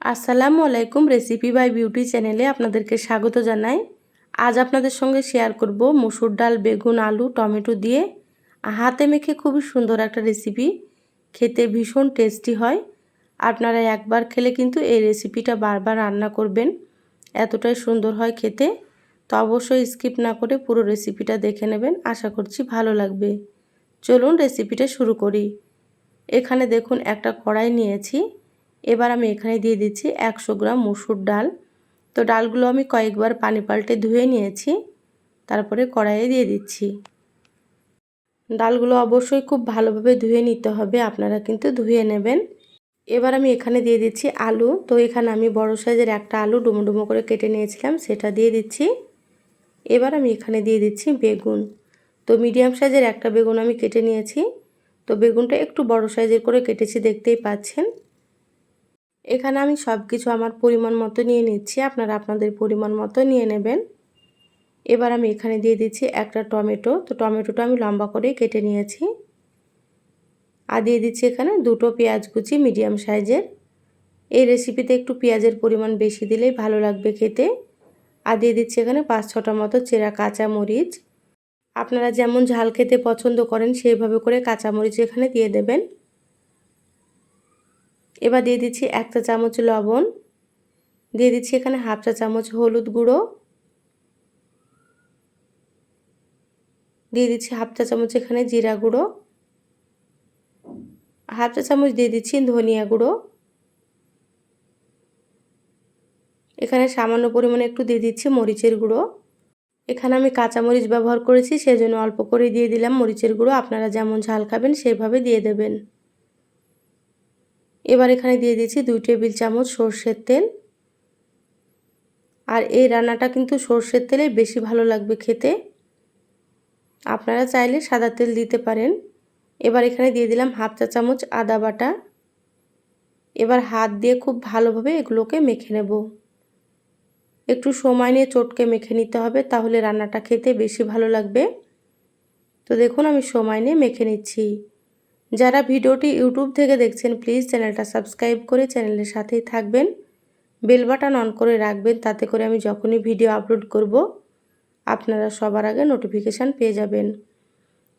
আসসালামু আলাইকুম recipe by beauty চ্যানেলে আপনাদেরকে স্বাগত জানাই। আজ আপনাদের সঙ্গে শেয়ার করব মুসুর ডাল, বেগুন, আলু, টমেটো দিয়ে। হাতে মেখে খুবই সুন্দর একটা রেসিপি খেতে ভীষণ টেস্টি হয়। আপনারা একবার খেলে কিন্তু এই রেসিপিটা বারবার রান্না করবেন। এতটাই সুন্দর হয় খেতে। তো অবশ্যই স্কিপ না করে পুরো রেসিপিটা দেখে নেবেন। আশা করছি ভালো লাগবে। চলুন রেসিপিটা শুরু করি। এখানে দেখুন একটা কড়াই নিয়েছি। এবার আমি এখানে দিয়ে দিচ্ছি একশো গ্রাম মুসুর ডাল। তো ডালগুলো আমি কয়েকবার পানি পাল্টে ধুয়ে নিয়েছি, তারপরে কড়াইয়ে দিয়ে দিচ্ছি। ডালগুলো অবশ্যই খুব ভালোভাবে ধুয়ে নিতে হবে, আপনারা কিন্তু ধুয়ে নেবেন। এবার আমি এখানে দিয়ে দিচ্ছি আলু। তো এখানে আমি বড় সাইজের একটা আলু ডুমো করে কেটে নিয়েছিলাম, সেটা দিয়ে দিচ্ছি। এবার আমি এখানে দিয়ে দিচ্ছি বেগুন। তো মিডিয়াম সাইজের একটা বেগুন আমি কেটে নিয়েছি। তো বেগুনটা একটু বড় সাইজের করে কেটেছি, দেখতেই পাচ্ছেন। এখানে আমি সব কিছু আমার পরিমাণ মতো নিয়ে নিচ্ছি। আপনারা আপনাদের পরিমাণ মতো নিয়ে নেবেন। এবার আমি এখানে দিয়ে দিচ্ছি একটা টমেটো। তো টমেটোটা আমি লম্বা করে কেটে নিয়েছি। আর দিয়ে দিচ্ছি এখানে দুটো পেঁয়াজ কুচি মিডিয়াম সাইজের। এই রেসিপিতে একটু পেঁয়াজের পরিমাণ বেশি দিলেই ভালো লাগবে খেতে। আর দিয়ে দিচ্ছি এখানে পাঁচ ছটা মতো চেরা কাঁচা মরিচ আপনারা যেমন ঝাল খেতে পছন্দ করেন, সেইভাবে করে কাঁচামরিচ এখানে দিয়ে দেবেন। এবার দিয়ে দিচ্ছি এক চা চামচ লবণ। দিয়ে দিচ্ছি এখানে হাফ চা চামচ হলুদ গুঁড়ো। দিয়ে দিচ্ছি হাফ চা চামচ এখানে জিরা গুঁড়ো। হাফ চা চামচ দিয়ে দিচ্ছি ধনিয়া গুঁড়ো। এখানে সামান্য পরিমাণে একটু দিয়ে দিচ্ছি মরিচের গুঁড়ো। এখানে আমি কাঁচামরিচ ব্যবহার করেছি, সেজন্য অল্প করে দিয়ে দিলাম মরিচের গুঁড়ো। আপনারা যেমন ঝাল খাবেন সেইভাবে দিয়ে দেবেন। এবার এখানে দিয়ে দিচ্ছি দুই টেবিল চামচ সর্ষের তেল। আর এই রান্নাটা কিন্তু সর্ষের তেলে বেশি ভালো লাগবে খেতে। আপনারা চাইলে সাদা তেল দিতে পারেন। এবার এখানে দিয়ে দিলাম হাফ চা চামচ আদা বাটা। এবার হাত দিয়ে খুব ভালোভাবে এগুলোকে মেখে নেব। একটু সময় নিয়ে চটকে মেখে নিতে হবে, তাহলে রান্নাটা খেতে বেশি ভালো লাগবে। তো দেখুন আমি সময় নিয়ে মেখে নিচ্ছি। যারা ভিডিওটি ইউটিউব থেকে দেখছেন প্লিজ চ্যানেলটা সাবস্ক্রাইব করে চ্যানেলের সাথেই থাকবেন। বেল বাটন অন করে রাখবেন, তাতে করে আমি যখনই ভিডিও আপলোড করব, আপনারা সবার আগে নোটিফিকেশান পেয়ে যাবেন।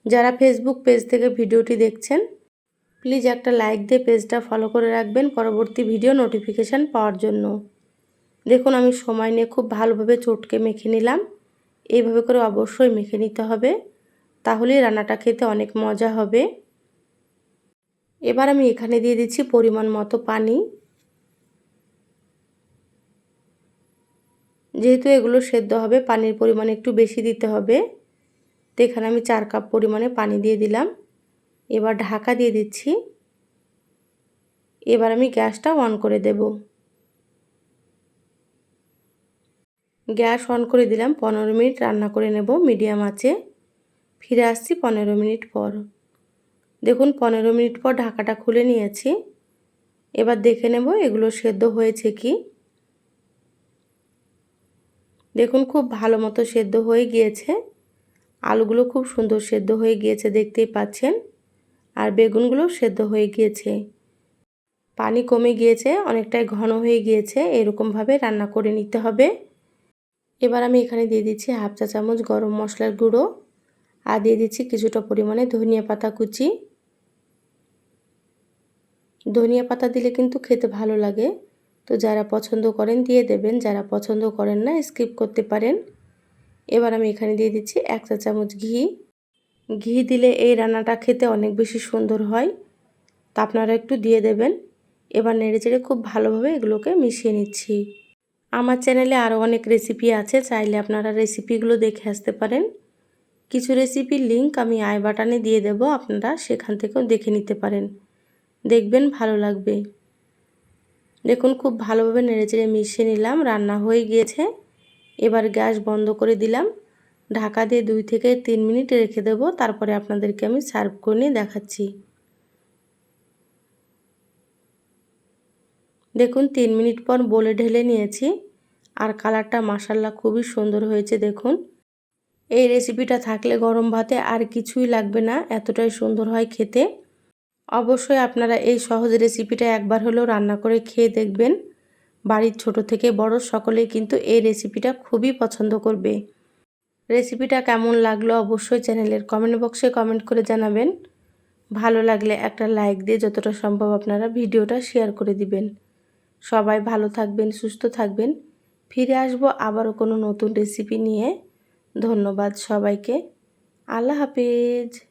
যারা ফেসবুক পেজ থেকে ভিডিওটি দেখছেন প্লিজ একটা লাইক দিয়ে পেজটা ফলো করে রাখবেন পরবর্তী ভিডিও নোটিফিকেশান পাওয়ার জন্য। দেখুন, আমি সময় নিয়ে খুব ভালোভাবে চটকে মেখে নিলাম। এইভাবে করে অবশ্যই মেখে নিতে হবে। তাহলেই রান্নাটা খেতে অনেক মজা হবে। এবার আমি এখানে দিয়ে দিচ্ছি পরিমাণ মতো পানি। যেহেতু এগুলো সেদ্ধ হবে, পানির পরিমাণ একটু বেশি দিতে হবে। তো এখানে আমি চার কাপ পরিমাণে পানি দিয়ে দিলাম। এবার ঢাকা দিয়ে দিচ্ছি। এবার আমি গ্যাসটা অন করে দেব। গ্যাস অন করে দিলাম, পনেরো মিনিট রান্না করে নেব মিডিয়াম আছে ফিরে আসছি পনেরো মিনিট পর। দেখুন, পনেরো মিনিট পর ঢাকাটা খুলে নিয়েছি। এবার দেখে নেব এগুলো সেদ্ধ হয়েছে কি। দেখুন, খুব ভালো মতো সেদ্ধ হয়ে গিয়েছে। আলুগুলো খুব সুন্দর সেদ্ধ হয়ে গিয়েছে, দেখতেই পাচ্ছেন। আর বেগুনগুলো সেদ্ধ হয়ে গিয়েছে। পানি কমে গিয়েছে, অনেকটাই ঘন হয়ে গিয়েছে। এরকমভাবে রান্না করে নিতে হবে। এবার আমি এখানে দিয়ে দিচ্ছি হাফ চা চামচ গরম মশলার গুঁড়ো। আর দিয়ে দিচ্ছি কিছুটা পরিমাণে ধনিয়া পাতা কুচি। ধনিয়া পাতা দিলে কিন্তু খেতে ভালো লাগে। তো যারা পছন্দ করেন দিয়ে দেবেন, যারা পছন্দ করেন না স্কিপ করতে পারেন। এবার আমি এখানে দিয়ে দিচ্ছি এক চা চামচ ঘি। ঘি দিলে এই রান্নাটা খেতে অনেক বেশি সুন্দর হয়। তা আপনারা একটু দিয়ে দেবেন। এবার নেড়ে চেড়ে খুব ভালোভাবে এগুলোকে মিশিয়ে নিচ্ছি। আমার চ্যানেলে আরও অনেক রেসিপি আছে, চাইলে আপনারা রেসিপিগুলো দেখে আসতে পারেন। কিছু রেসিপির লিঙ্ক আমি আই বাটানে দিয়ে দেব, আপনারা সেখান থেকেও দেখে নিতে পারেন। দেখবেন ভালো লাগবে। দেখুন, খুব ভালোভাবে নেড়েচেড়ে মিশিয়ে নিলাম, রান্না হয়ে গিয়েছে। এবার গ্যাস বন্ধ করে দিলাম। ঢাকা দিয়ে দুই থেকে তিন মিনিট রেখে দেবো, তারপরে আপনাদেরকে আমি সার্ভ করে নিয়ে দেখাচ্ছি। দেখুন, তিন মিনিট পর বলে ঢেলে নিয়েছি, আর কালারটা মাসাল্লা খুবই সুন্দর হয়েছে, দেখুন। এই রেসিপিটা থাকলে গরম ভাতে আর কিছুই লাগবে না, এতটাই সুন্দর হয় খেতে। অবশ্যই আপনারা এই সহজ রেসিপিটা একবার হলেও রান্না করে খেয়ে দেখবেন। বাড়ির ছোট থেকে বড় সকলেই কিন্তু এই রেসিপিটা খুবই পছন্দ করবে। রেসিপিটা কেমন লাগল অবশ্যই চ্যানেলের কমেন্ট বক্সে কমেন্ট করে জানাবেন। ভালো লাগলে একটা লাইক দিয়ে যতটা সম্ভব আপনারা ভিডিওটা শেয়ার করে দিবেন। সবাই ভালো থাকবেন, সুস্থ থাকবেন। ফিরে আসব আবারও কোনো নতুন রেসিপি নিয়ে। ধন্যবাদ সবাইকে। আল্লাহ হাফিজ।